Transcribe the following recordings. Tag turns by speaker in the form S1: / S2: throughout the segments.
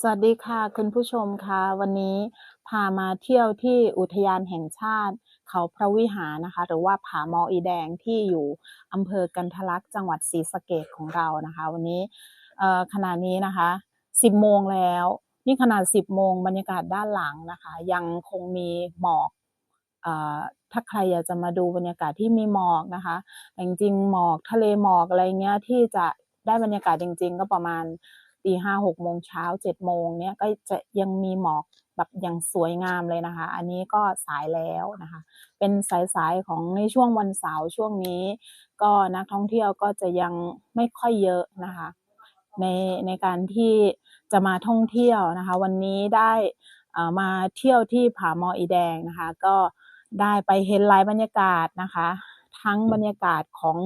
S1: สวัสดีค่ะคุณผู้ชมค่ะวันนี้พามาเที่ยวที่อุทยานแห่งชาติ เขาพระวิหารนะคะ หรือว่าผาหมออีแดงที่อยู่อำเภอกันทะลักษ์จังหวัดศรีสะเกษของเรานะคะ วันนี้ขณะนี้นะคะ 10 โมงแล้ว นี่ขนาด 10 โมงบรรยากาศด้านหลังนะคะ ยังคงมีหมอกอถ้าใครอยากจะมาดูบรรยากาศที่มีหมอกนะคะแต่จริงๆหมอกทะเลหมอกอะไรเงี้ยที่จะได้บรรยากาศจริง ๆ ก็ประมาณ ตีห้าหกโมงเช้าเจ็ดโมงเนี้ยก็จะยังมีหมอกแบบอย่างสวยงามเลยนะคะ อันนี้ก็สายแล้วนะคะ เป็นสายๆของในช่วงวันเสาร์ช่วงนี้ ก็นักท่องเที่ยวก็จะยังไม่ค่อยเยอะนะคะ ในในการที่จะมาท่องเที่ยวนะคะ วันนี้ได้อ่อมาเที่ยวที่ผาหมออีแดงนะคะ ก็ได้ไปเห็นหลายบรรยากาศนะคะ ทั้งบรรยากาศของ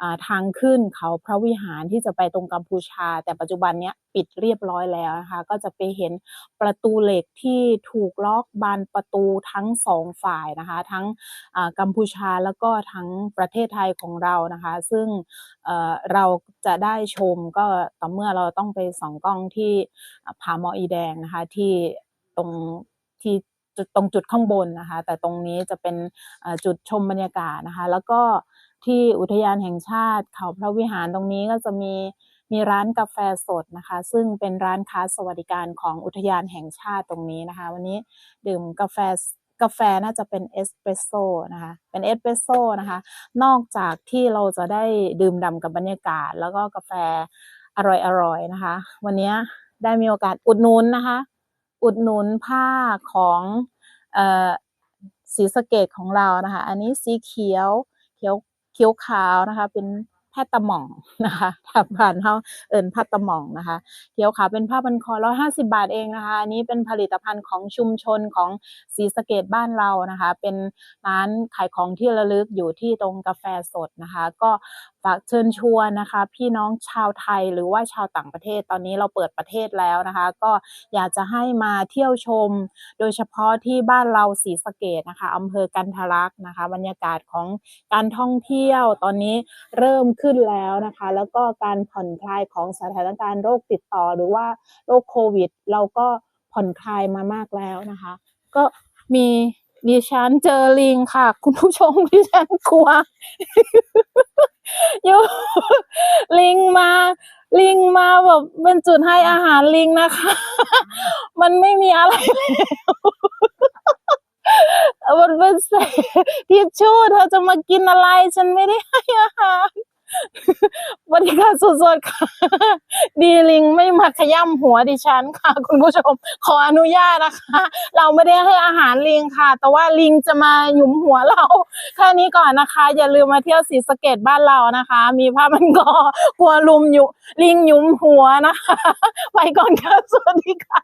S1: อทางขึ้นเขาพระวิหารที่จะไปตรงกัมพูชา แต่ปัจจุบันเนี้ยปิดเรียบร้อยแล้วนะคะก็จะไปเห็นประตูเหล็กที่ถูกล็อกบานประตูทั้งสองฝ่ายนะคะ ทั้งกัมพูชาแล้วก็ทั้งประเทศไทยของเรานะคะ ซึ่งเราจะได้ชมก็ต่อเมื่อเราต้องไปส่องกล้องที่ผาหมออีแดงนะคะที่ตรงที่ ตรงจุดข้างบนนะคะ แต่ตรงนี้จะเป็นจุดชมบรรยากาศนะคะ แล้วก็ที่อุทยานแห่งชาติเขาพระวิหารตรงนี้ก็จะมีมีร้านกาแฟสดนะคะ ซึ่งเป็นร้านค้าสวัสดิการของอุทยานแห่งชาติตรงนี้นะคะ วันนี้ดื่มกาแฟกาแฟน่าจะเป็นเอสเปรสโซ่นะคะ เป็นเอสเปรสโซ่นะคะ นอกจากที่เราจะได้ดื่มด่ำกับบรรยากาศ แล้วก็กาแฟอร่อยๆนะคะ วันนี้ได้มีโอกาสอุดหนุนนะคะ อุดหนุนผ้าของสีสเกตของเรานะคะ อันนี้สีเขียว เขียวเขียวขาวนะคะ เป็น ผ้าตะหม่องนะคะถ้าผ่านเขาเอิญผ้าตะหม่องนะคะเขียวขาเป็นผ้าพันคอร้อยห้าสิบาทเองนะคะอันนี้เป็นผลิตภัณฑ์ของชุมชนของศรีสะเกดบ้านเรานะคะ เป็นร้านขายของที่ระลึกอยู่ที่ตรงกาแฟสดนะคะ ก็ฝากเชิญชวนนะคะ พี่น้องชาวไทยหรือว่าชาวต่างประเทศตอนนี้เราเปิดประเทศแล้วนะคะ ก็อยากจะให้มาเที่ยวชม โดยเฉพาะที่บ้านเราศรีสะเกดนะคะอำเภอกันทะลักษ์นะคะ บรรยากาศของการท่องเที่ยวตอนนี้เริ่มขึ้นขึ้นแล้วนะคะ แล้วก็การผ่อนคลายของสถานการณ์โรคติดต่อหรือว่าโรคโควิด เราก็ผ่อนคลายมามากแล้วนะคะ ก็มีดิฉันเจอลิงค่ะ คุณผู้ชมดิฉันกลัวอยู่ลิงมา ลิงมาแบบเป็นจุดให้อาหารลิงนะคะ มันไม่มีอะไรแล้วมันเป็นเศษทิชชู่เธอจะมากินอะไร ฉันไม่ได้ให้อาหาร บริการสดๆค่ะ ดีลิงไม่มาขย้ำหัวดิฉันค่ะ คุณผู้ชม ขออนุญาตนะคะ เราไม่ได้ให้อาหารลิงค่ะ แต่ว่าลิงจะมาหยุมหัวเราแค่นี้ก่อนนะคะ อย่าลืมมาเที่ยวศรีสะเกดบ้านเรานะคะ มีผ้ามันกอกลัวลุมอยู่ลิงหยุมหัวนะคะ ไปก่อนค่ะสวัสดีค่ะ